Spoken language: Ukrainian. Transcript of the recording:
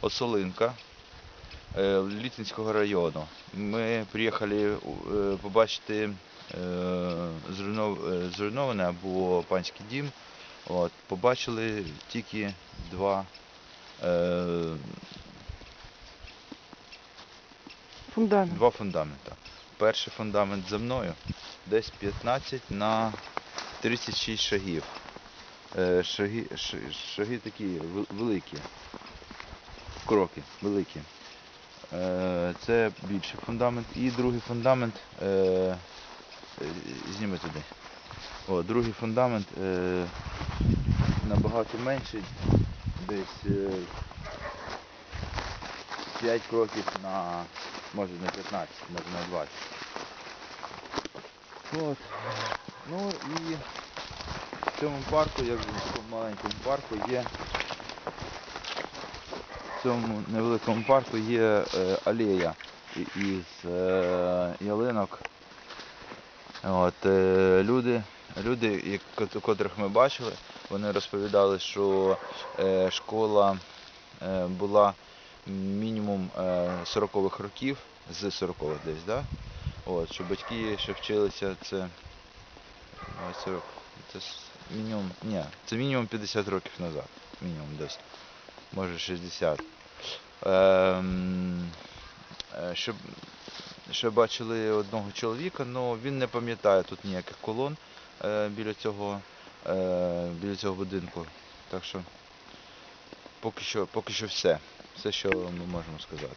Осолинка е, Літинського району. Ми приїхали е, побачити е, зруйнований або панський дім. От, побачили тільки два Фундамент. Два фундамента. Перший фундамент за мною десь 15 на 36 шагів. Шаги, шаги такі великі. Кроки великі. Е, Це більший фундамент. І другий фундамент. е, е, Зніми туди. О, другий фундамент набагато менший. Десь е, 5 кроків на, може на 15, може на 20. От. Ну і в цьому парку, як в маленькому парку, є в цьому невеликому парку є е, алея із е, ялинок. От, е, люди, люди, котрих ми бачили, вони розповідали, що школа була мінімум е, 40-х років, з 40-х десь, да? От, що батьки ще вчилися, це, е, 40, це мінімум, ні, це мінімум 50 років назад, мінімум десь, може 60. Ем, е, щоб, ще бачили одного чоловіка, але він не пам'ятає тут ніяких колон е, біля, цього, е, біля цього будинку. Так що поки що, поки що все. Все, що ми можемо сказати.